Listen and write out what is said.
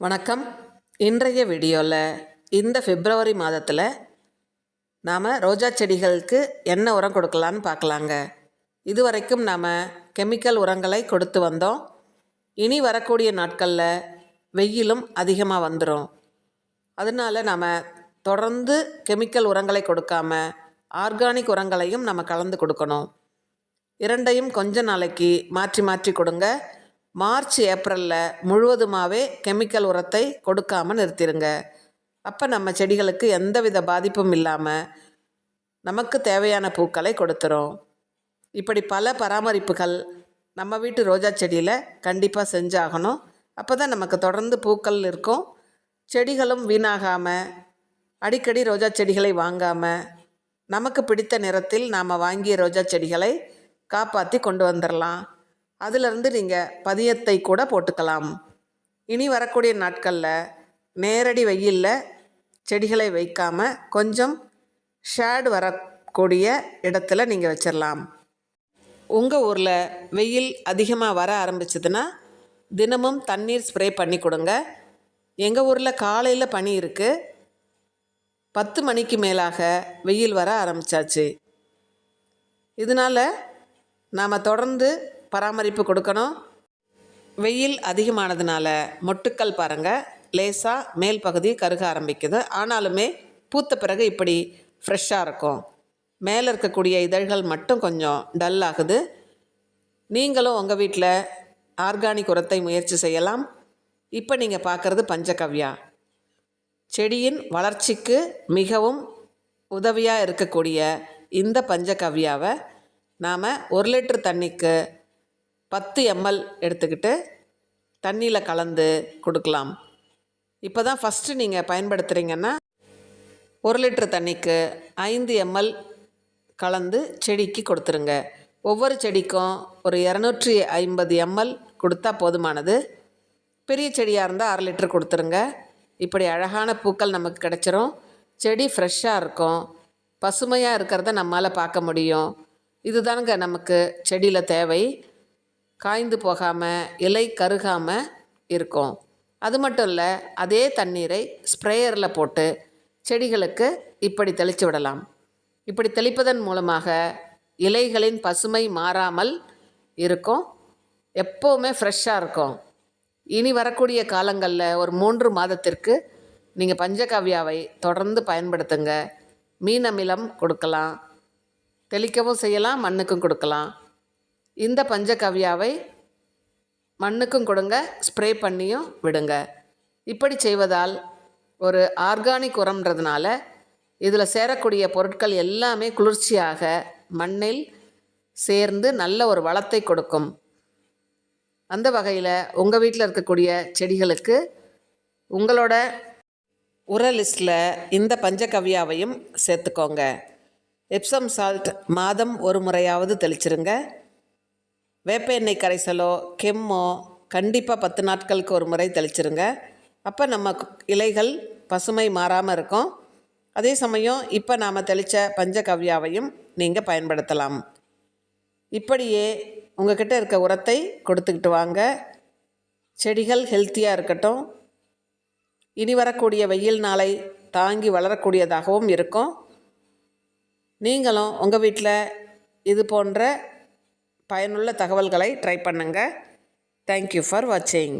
வணக்கம். இன்றைய வீடியோவில் இந்த பிப்ரவரி மாதத்தில் நாம் ரோஜா செடிகளுக்கு என்ன உரம் கொடுக்கலான்னு பார்க்கலாங்க. இது வரைக்கும் நாம் கெமிக்கல் உரங்களை கொடுத்து வந்தோம். இனி வரக்கூடிய நாட்களில் வெயிலும் அதிகமாக வந்துடும் அதனால நாம் தொடர்ந்து கெமிக்கல் உரங்களை கொடுக்காம ஆர்கானிக் உரங்களையும் நம்ம கலந்து கொடுக்கணும். இரண்டையும் கொஞ்ச நாளைக்கு மாற்றி மாற்றி கொடுங்க. மார்ச் ஏப்ரலில் முழுவதுமாகவே கெமிக்கல் உரத்தை கொடுக்காமல் நிறுத்திடுங்க அப்போ நம்ம செடிகளுக்கு எந்தவித பாதிப்பும் இல்லாமல் நமக்கு தேவையான பூக்களை கொடுத்துரும். இப்படி பல பராமரிப்புகள் நம்ம வீட்டு ரோஜா செடியில் கண்டிப்பாக செஞ்சாகணும். அப்போ தான் நமக்கு தொடர்ந்து பூக்கள் இருக்கும். செடிகளும் வீணாகாமல் அடிக்கடி ரோஜா செடிகளை வாங்காமல் நமக்கு பிடித்த நிறத்தில் நாம் வாங்கிய ரோஜா செடிகளை காப்பாற்றி கொண்டு வந்துடலாம் அதிலிருந்து நீங்கள் பதியத்தை கூட போட்டுக்கலாம். இனி வரக்கூடிய நாட்களில் நேரடி வெயிலில் செடிகளை வைக்காமல் கொஞ்சம் ஷேடு வரக்கூடிய இடத்துல நீங்கள் வச்சிடலாம் உங்கள் ஊரில் வெயில் அதிகமாக வர ஆரம்பிச்சதுன்னா தினமும் தண்ணீர் ஸ்ப்ரே பண்ணி கொடுங்க. எங்கள் ஊரில் காலையில் பனி இருக்குது பத்து மணிக்கு மேலாக வெயில் வர ஆரம்பிச்சாச்சு. இதனால் நாம் தொடர்ந்து பராமரிப்பு கொடுக்கணும். வெயில் அதிகமானதுனால மொட்டுக்கள் பாருங்கள் லேசாக மேல் பகுதி கருக ஆரம்பிக்குது. ஆனாலுமே பூத்த பிறகு இப்படி ஃப்ரெஷ்ஷாக இருக்கும். மேலே இருக்கக்கூடிய இதழ்கள் மட்டும் கொஞ்சம் டல் ஆகுது. நீங்களும் உங்கள் வீட்டில் ஆர்கானிக் உரத்தை முயற்சி செய்யலாம். இப்போ நீங்கள் பார்க்குறது பஞ்சகவ்யா. செடியின் வளர்ச்சிக்கு மிகவும் உதவியாக இருக்கக்கூடிய இந்த பஞ்சகவ்யாவை நாம் ஒரு லிட்டர் தண்ணிக்கு பத்து எம்எல் எடுத்துக்கிட்டு தண்ணியில் கலந்து கொடுக்கலாம். இப்போ தான் ஃபஸ்ட்டு நீங்கள் பயன்படுத்துகிறீங்கன்னா ஒரு லிட்டர் தண்ணிக்கு ஐந்து எம்எல் கலந்து செடிக்கு கொடுத்துருங்க. ஒவ்வொரு செடிக்கும் ஒரு இரநூற்றி ஐம்பது எம்எல் கொடுத்தா போதுமானது. பெரிய செடியாக இருந்தால் அரை லிட்டர் கொடுத்துருங்க. இப்படி அழகான பூக்கள் நமக்கு கிடச்சிரும். செடி ஃப்ரெஷ்ஷாக இருக்கும். பசுமையாக இருக்கிறத நம்மளால் பார்க்க முடியும். இதுதானுங்க நமக்கு செடியில் தேவை. காய்ந்து போகாமல் இலை கருகாமல் இருக்கும். அது மட்டும் இல்லை அதே தண்ணீரை ஸ்ப்ரேயரில் போட்டு செடிகளுக்கு இப்படி தெளித்து விடலாம். இப்படி தெளிப்பதன் மூலமாக இலைகளின் பசுமை மாறாமல் இருக்கும். எப்போவுமே ஃப்ரெஷ்ஷாக இருக்கும். இனி வரக்கூடிய காலங்களில் ஒரு மூன்று மாதத்திற்கு நீங்கள் பஞ்சகாவியாவை தொடர்ந்து பயன்படுத்துங்க. மீன் அமிலம் கொடுக்கலாம். தெளிக்கவும் செய்யலாம் மண்ணுக்கும் கொடுக்கலாம். இந்த பஞ்சகவ்யாவை மண்ணுக்கும் கொடுங்க ஸ்ப்ரே பண்ணியும் விடுங்க. இப்படி செய்வதால் ஒரு ஆர்கானிக் உரம்ன்றதுனால இதில் சேரக்கூடிய பொருட்கள் எல்லாமே குளிர்ச்சியாக மண்ணில் சேர்ந்து நல்ல ஒரு வளத்தை கொடுக்கும். அந்த வகையில் உங்கள் வீட்டில் இருக்கக்கூடிய செடிகளுக்கு உங்களோட உர லிஸ்ட்டில் இந்த பஞ்சகவ்யாவையும் சேர்த்துக்கோங்க. எப்சம் சால்ட் மாதம் ஒரு முறையாவது தெளிச்சிருங்க. வேப்ப எண்ணெய் கரைசலோ கெம்மோ கண்டிப்பாக பத்து நாட்களுக்கு ஒரு முறை தெளிச்சிருங்க. அப்போ நம்ம இலைகள் பசுமை மாறாமல் இருக்கும். அதே சமயம் இப்போ நாம் தெளித்த பஞ்சகவ்யாவையும் நீங்கள் பயன்படுத்தலாம். இப்படியே உங்ககிட்ட இருக்க உரத்தை கொடுத்துக்கிட்டு வாங்க. செடிகள் ஹெல்த்தியாக இருக்கட்டும். இனி வரக்கூடிய வெயில் நாளை தாங்கி வளரக்கூடியதாகவும் இருக்கும். நீங்களும் உங்கள் வீட்டில் இது போன்ற பயனுள்ள தகவல்களை ட்ரை பண்ணுங்கள் தேங்க்யூ ஃபார் வாட்சிங்